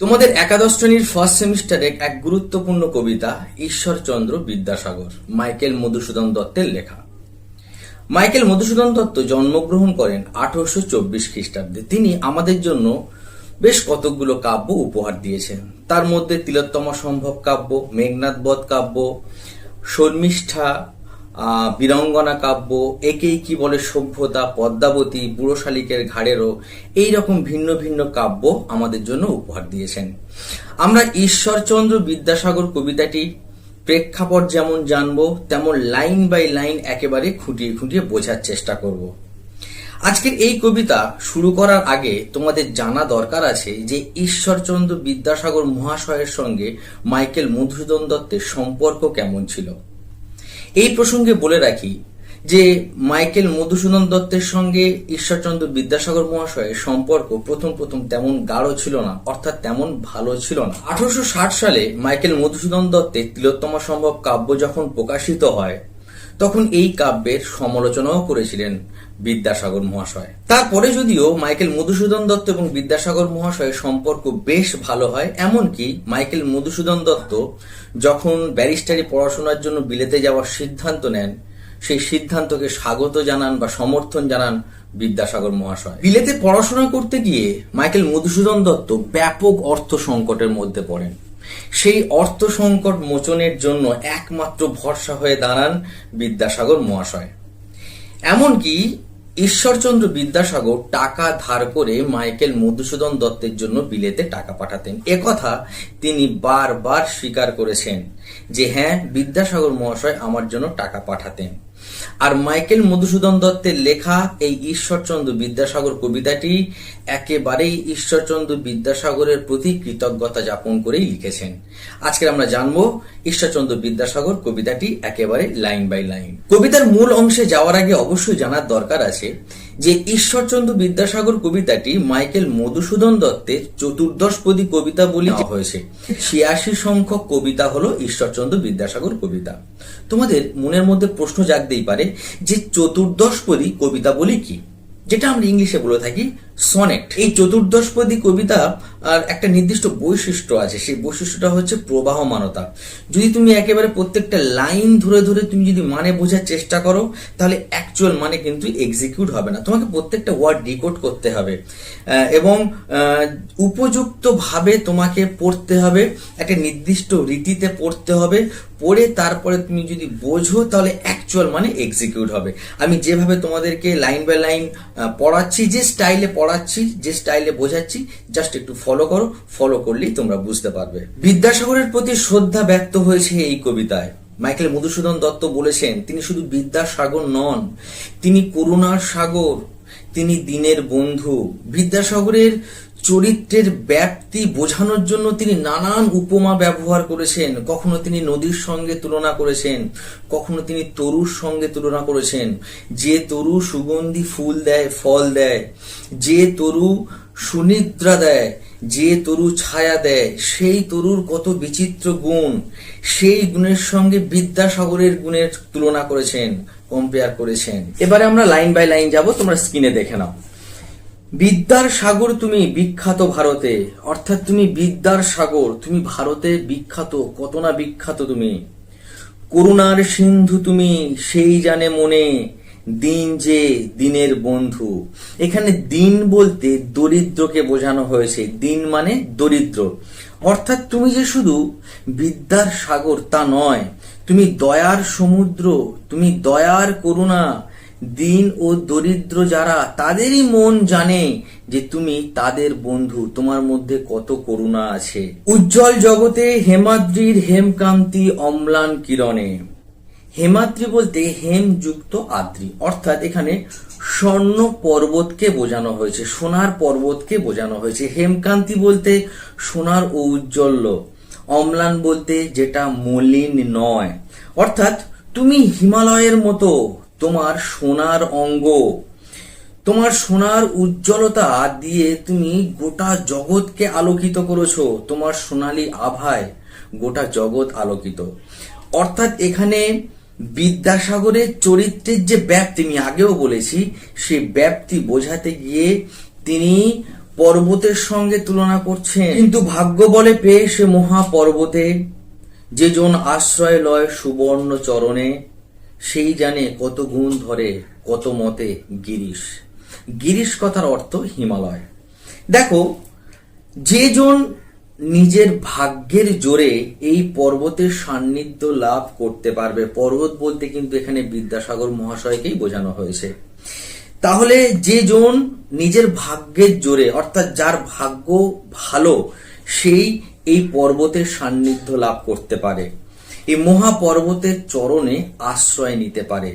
তোমাদের একাদশ শ্রেণির ফার্স্ট সেমিস্টারে এক গুরুত্বপূর্ণ কবিতা ঈশ্বরচন্দ্র বিদ্যাসাগর, মাইকেল মধুসূদন দত্তের লেখা। মাইকেল মধুসূদন দত্ত জন্মগ্রহণ করেন আঠারোশো চব্বিশ খ্রিস্টাব্দে। তিনি আমাদের জন্য বেশ কতকগুলো কাব্য উপহার দিয়েছেন। তার মধ্যে তিলোত্তমা সম্ভব কাব্য মেঘনাথ বধ কাব্য, শর্মিষ্ঠা বীরাঙ্গনা কাব্য, একেই কি বলে সভ্যতা, পদ্মাবতী, বুড়ো শালিকের ঘাড়েরও এই রকম ভিন্ন ভিন্ন কাব্য আমাদের জন্য উপহার দিয়েছেন। আমরা ঈশ্বরচন্দ্র বিদ্যাসাগর কবিতাটি প্রেক্ষাপট যেমন জানব, তেমন লাইন বাই লাইন একেবারে খুঁটিয়ে খুঁটিয়ে বোঝার চেষ্টা করব। আজকের এই কবিতা শুরু করার আগে তোমাদের জানা দরকার আছে যে ঈশ্বরচন্দ্র বিদ্যাসাগর মহাশয়ের সঙ্গে মাইকেল মধুসূদন দত্তের সম্পর্ক কেমন ছিল। এই প্রসঙ্গে বলে রাখি যে মাইকেল মধুসূদন দত্তের সঙ্গে ঈশ্বরচন্দ্র বিদ্যাসাগর মহাশয়ের সম্পর্ক প্রথম প্রথম তেমন গাঢ় ছিল না, অর্থাৎ তেমন ভালো ছিল না। আঠারোশো ষাট সালে মাইকেল মধুসূদন দত্তের তিলোত্তমা সম্ভব কাব্য যখন প্রকাশিত হয় তখন এই কাব্যের সমালোচনাও করেছিলেন বিদ্যাসাগর মহাশয়। তারপরে যদিও মাইকেল মধুসূদন দত্ত এবং বিদ্যাসাগর মহাশয়ের সম্পর্ক বেশ ভালো হয়, এমনকি মাইকেল মধুসূদন দত্ত যখন ব্যারিস্টারি পড়াশোনার জন্য বিলেতে যাওয়ার সিদ্ধান্ত নেন, সেই সিদ্ধান্তকে স্বাগত জানান বা সমর্থন জানান বিদ্যাসাগর মহাশয়। বিলেতে পড়াশোনা করতে গিয়ে মাইকেল মধুসূদন দত্ত ব্যাপক অর্থ সংকটের মধ্যে পড়েন। সেই অর্থ সংকট মোচনের জন্য একমাত্র ভরসা হয়ে দাঁড়ান বিদ্যাসাগর মহাশয়। এমনকি ঈশ্বরচন্দ্র বিদ্যাসাগর টাকা ধার করে মাইকেল মধুসূদন দত্তের জন্য বিলেতে টাকা পাঠাতেন। একথা তিনি বারবার স্বীকার করেছেন যে হ্যাঁ বিদ্যাসাগর মহাশয় আমার জন্য টাকা পাঠাতেন। আর মাইকেল মধুসূদন দত্তের লেখা এই ঈশ্বরচন্দ্র বিদ্যাসাগর কবিতাটি একেবারেই ঈশ্বরচন্দ্র বিদ্যাসাগরের প্রতি কৃতজ্ঞতা যাপন করেই লিখেছেন। আজকে আমরা জানব ঈশ্বরচন্দ্র বিদ্যাসাগর কবিতাটি একেবারে লাইন বাই লাইন। কবিতার মূল অংশে যাওয়ার আগে অবশ্যই জানার দরকার আছে যে ঈশ্বরচন্দ্র বিদ্যাসাগর কবিতাটি মাইকেল মধুসূদন দত্তের চতুর্দশপদী কবিতা বলি হয়েছে। ছিয়াশি সংখ্যক কবিতা হলো ঈশ্বরচন্দ্র বিদ্যাসাগর কবিতা। তোমাদের মনের মধ্যে প্রশ্ন জাগতেই পারে যে চতুর্দশপদী কবিতা বলি কি? যেটা আমরা ইংলিশে বলে থাকি সনেট এই চতুর্দশপদী কবিতা, আর একটা নির্দিষ্ট বৈশিষ্ট্য আছে, সেই বৈশিষ্ট্যটা হচ্ছে প্রবাহমানতা। যদি তুমি একেবারে প্রত্যেকটা লাইন ধরে ধরে তুমি যদি মানে বোঝার চেষ্টা করো, তাহলে অ্যাকচুয়াল মানে কিন্তু এক্সিকিউট হবে না। তোমাকে প্রত্যেকটা ওয়ার্ড ডিকোড করতে হবে। এবং উপযুক্তভাবে তোমাকে পড়তে হবে, একটা নির্দিষ্ট রীতিতে পড়তে হবে, পড়ে তারপরে তুমি যদি বোঝো, তাহলে অ্যাকচুয়াল মানে এক্সিকিউট হবে। আমি যেভাবে তোমাদেরকে লাইন বাই লাইন পড়াচ্ছি, যে স্টাইলে পড়াচ্ছি, যে স্টাইলে বোঝাচ্ছি জাস্ট একটু ফলো করো ফলো করলেই তোমরা বুঝতে পারবে। বিদ্যাসাগরের প্রতি শ্রদ্ধা ব্যক্ত হয়েছে এই কবিতায়। মাইকেল মধুসূদন দত্ত বলেছেন, তিনি শুধু বিদ্যাসাগর নন, তিনি করুণার সাগর, তিনি দিনের বন্ধু। বিদ্যাসাগরের চরিত্রের ব্যাপ্তি বোঝানোর জন্য তিনি নানান উপমা ব্যবহার করেছেন। কখনো তিনি নদীর সঙ্গে তুলনা করেছেন, কখনো তিনি তরুর সঙ্গে তুলনা করেছেন। যে তরু সুগন্ধি ফুল দেয়, ফল দেয়। যে তরু সুনিদ্রা দেয়, যে তরু ছায়া দেয়, সেই তরুর কত বিচিত্র গুণ। সেই গুণের সঙ্গে বিদ্যাসাগরের গুণের তুলনা করেছেন কম্পেয়ার করেছেন। এবারে আমরা লাইন বাই লাইন যাব, তোমরা স্ক্রিনে দেখে নাও। বিদ্যার সাগর তুমি বিখ্যাত ভারতে। অর্থাৎ তুমি বিদ্যার সাগর, তুমি ভারতে বিখ্যাত, কত না বিখ্যাত তুমি। করুণার সিন্ধু তুমি, সেই জানে মনে, দিন যে দিনের বন্ধু। এখানে দিন বলতে দরিদ্রকে বোঝানো হয়েছে। দিন মানে দরিদ্র। অর্থাৎ তুমি যে শুধু বিদ্যার সাগর তা নয়, তুমি দয়ার সমুদ্র, তুমি দয়ার করুণা দিন ও দরিদ্র যারা, তাদেরই মন জানে যে তুমি তাদের বন্ধু। তোমার মধ্যে কত করুণা আছে। উজ্জ্বল জগতে হেমাদ্রির হেমকান্তি অম্লান কিরণে। হেমাদ্রি বলতে হেমযুক্ত আদ্রি। অর্থাৎ এখানে স্বর্ণ পর্বতকে বোঝানো হয়েছে, সোনার পর্বতকে বোঝানো হয়েছে। হেমকান্তি বলতে সোনার ঔজ্জ্বল্য অম্লান বলতে যেটা মলিন নয়। অর্থাৎ তুমি হিমালয়ের মতো তোমার সোনার অঙ্গ। তোমার সোনার উজ্জ্বলতা দিয়ে তুমি গোটা জগৎকে আলোকিত করেছ। তোমার সোনালী আভায় গোটা জগৎ আলোকিত। অর্থাৎ এখানে বিদ্যাসাগরের চরিত্রের যে ব্যাপ্তি, আমি আগেও বলেছি, সেই ব্যাপ্তি বোঝাতে গিয়ে তিনি পর্বতের সঙ্গে তুলনা করছেন। কিন্তু ভাগ্য বলে পেয়ে সে মহা পর্বতে যে জন আশ্রয় লয় সুবর্ণ চরণে সেই জানে কত গুণ ধরে, কত মতে গিরিশ। গিরিশ কথার অর্থ হিমালয়। দেখো, যে জন নিজের ভাগ্যের জোরে এই পর্বতের সান্নিধ্য লাভ করতে পারবে, পর্বত বলতে কিন্তু এখানে বিদ্যাসাগর মহাশয়কেই বোঝানো হয়েছে। তাহলে যে জন নিজের ভাগ্যের জোরে, অর্থাৎ যার ভাগ্য ভালো, সেই এই পর্বতের সান্নিধ্য লাভ করতে পারে। এই মহাপর্বতের চরণে আশ্রয় নিতে পারে।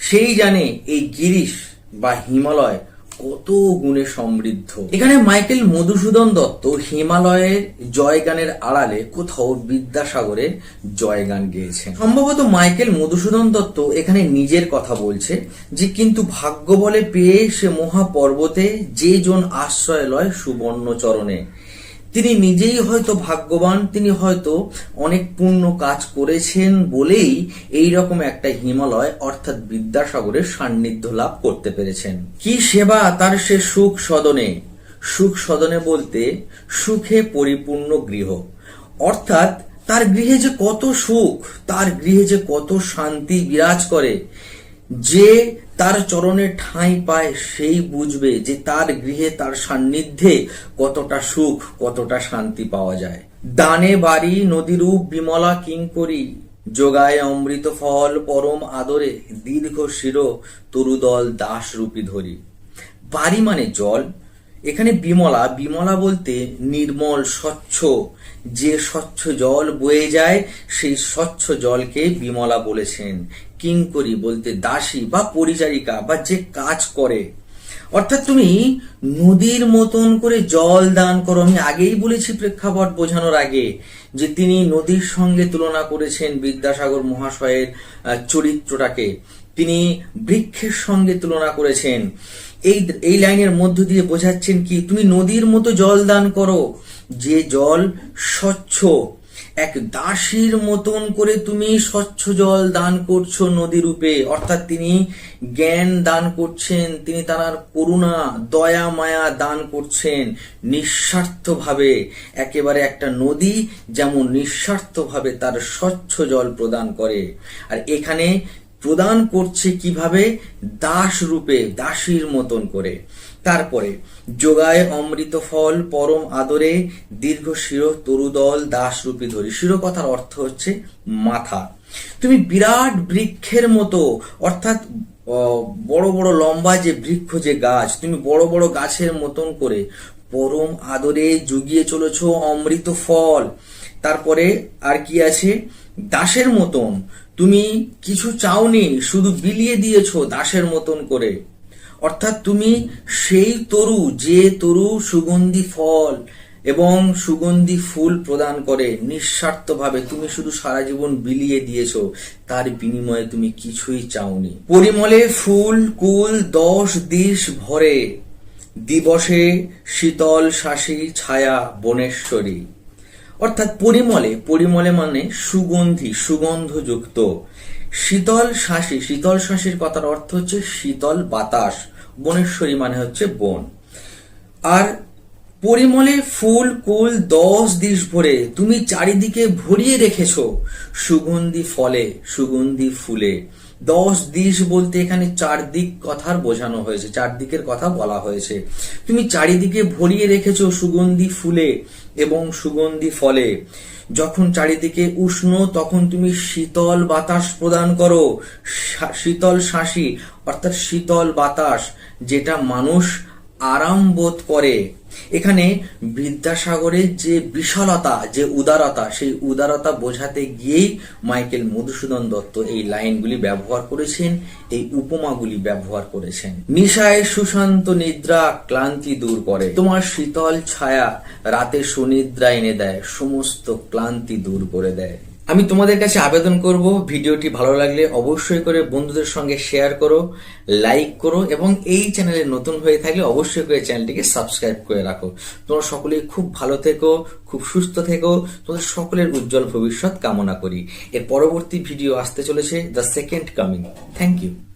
সেই জানে এই গিরিশ বা হিমালয় কত গুণে সমৃদ্ধ। এখানে মাইকেল মধুসূদন দত্ত হিমালয়ের জয়গানের আড়ালে কোথাও বিদ্যাসাগরের জয়গান গেয়েছেন। সম্ভবত মাইকেল মধুসূদন দত্ত এখানে নিজের কথা বলছে যে, কিন্তু ভাগ্য বলে পেয়ে সে মহাপর্বতে যে জন আশ্রয় লয় সুবর্ণ চরণে তিনি নিজেই হয়তো ভাগ্যবান, তিনি হয়তো অনেক পূর্ণ কাজ করেছেন বলেই এই রকম একটা হিমালয়, অর্থাৎ বিদ্যাসাগরের সান্নিধ্য লাভ করতে পেরেছেন। কি সেবা তার সে সুখ সদনে? সুখ সদনে বলতে সুখে পরিপূর্ণ গৃহ। অর্থাৎ তার গৃহে যে কত সুখ, তার গৃহে যে কত শান্তি বিরাজ করে, যে তার চরণে ঠাঁই পায় সেই বুঝবে যে তার গৃহে তার সান্নিধ্যে কতটা সুখ, কতটা শান্তি পাওয়া যায়। দানে বাড়ি, নদীরূপ, বিমলা কিঙ্করি যোগায় অমৃত ফল, পরম আদরে, দীর্ঘ শির, তরুদল দাস রূপী ধরি। বাড়ি মানে জল, এখানে বিমলা বিমলা বলতে নির্মল, স্বচ্ছ যে স্বচ্ছ জল বয়ে যায়, সেই স্বচ্ছ জলকে বিমলা বলেছেন। কিঙ্করি বলতে দাসী বা পরিচারিকা বা যে কাজ করে। অর্থাৎ তুমি নদীর মতন করে জল দান করো। আমি আগেই বলেছি প্রেক্ষাপট বোঝানোর আগে যে তিনি নদীর সঙ্গে তুলনা করেছেন বিদ্যাসাগর মহাশয়ের চরিত্রটাকে। তিনি বৃক্ষের সঙ্গে তুলনা করেছেন। এই এই লাইনের মধ্য দিয়ে বোঝাচ্ছেন কি, তুমি নদীর মতো জল দান করো, যে জল স্বচ্ছ। এক দাসীর মতন করে তুমি স্বচ্ছ জল দান করছ নদী রূপে অর্থাৎ তিনি জ্ঞান দান করছেন, তিনি তার করুণা, দয়া, মায়া দান করছেন নিঃস্বার্থভাবে। একেবারে একটা নদী যেমন নিঃস্বার্থভাবে তার স্বচ্ছ জল প্রদান করে। আর এখানে প্রদান করছে কীভাবে? দাস রূপে, দাসীর মতন করে। তারপরে, যোগায় অমৃত ফল, পরম আদরে, দীর্ঘ শির, তরুদল, দাস রূপী ধরি। শির কথার অর্থ হচ্ছে মাথা। তুমি বিরাট বৃক্ষের মতো, অর্থাৎ বড় বড় লম্বা যে বৃক্ষ, যে গাছ, তুমি বড় বড় গাছের মতন করে পরম আদরে জুগিয়ে চলেছ অমৃত ফল। তারপরে আর কি আছে? দাসের মতন। তুমি কিছু চাওনি, শুধু বিলিয়ে দিয়েছ দাসের মতন করে। অর্থাৎ তুমি সেই তরু যে তরু সুগন্ধি ফল এবং সুগন্ধি ফুল প্রদান করে। নিঃস্বার্থভাবে তুমি শুধু সারা জীবন বিলিয়ে দিয়েছ, তার বিনিময়ে তুমি কিছুই চাওনি। পরিমলে ফুল, কুল, দশ দিশ ভরে। দিবসে শীতল শাসী ছায়া বনেশ্বরী। অর্থাৎ পরিমলে পরিমলে মানে সুগন্ধি, সুগন্ধযুক্ত। শীতল শ্বাসী শীতল শ্বাসীর কথার অর্থ হচ্ছে শীতল বাতাস, বনেশ্বরী মানে হচ্ছে বন। আর পরিমলে ফুল, কুল, দশ দিশ ভরে তুমি চারিদিকে ভরিয়ে রেখেছ, সুগন্ধি ফলে, সুগন্ধি ফুলে। দশ দিশ বলতে এখানে চারদিক কথার বোঝানো হয়েছে, চারদিকের কথা বলা হয়েছে। তুমি চারিদিকে ভরিয়ে রেখেছো সুগন্ধি ফুলে এবং সুগন্ধি ফলে। যখন চারিদিকে উষ্ণ, তখন তুমি শীতল বাতাস প্রদান করো শীতল শাসি, অর্থাৎ শীতল বাতাস, যেটা মানুষ আরাম বোধ করে। এখানে বিদ্যাসাগরের যে বিশালতা, যে উদারতা, সেই উদারতা বোঝাতে গিয়েই মাইকেল মধুসূদন দত্ত এই লাইনগুলি ব্যবহার করেছেন, এই উপমাগুলি ব্যবহার করেছেন। নিশায় সুশান্ত নিদ্রা ক্লান্তি দূর করে। তোমার শীতল ছায়া রাতে সুনিদ্রা এনে দেয়, সমস্ত ক্লান্তি দূর করে দেয়। আমি তোমাদের কাছে আবেদন করব, ভিডিওটি ভালো লাগলে অবশ্যই করে বন্ধুদের সঙ্গে শেয়ার করো লাইক করো এবং এই চ্যানেলে নতুন হয়ে থাকলে অবশ্যই করে চ্যানেলটিকে সাবস্ক্রাইব করে রাখো। তোমরা সকলেই খুব ভালো থেকো, খুব সুস্থ থেকো, তোমাদের সকলের উজ্জ্বল ভবিষ্যৎ কামনা করি। এর পরবর্তী ভিডিও আসতে চলেছে the second coming thank you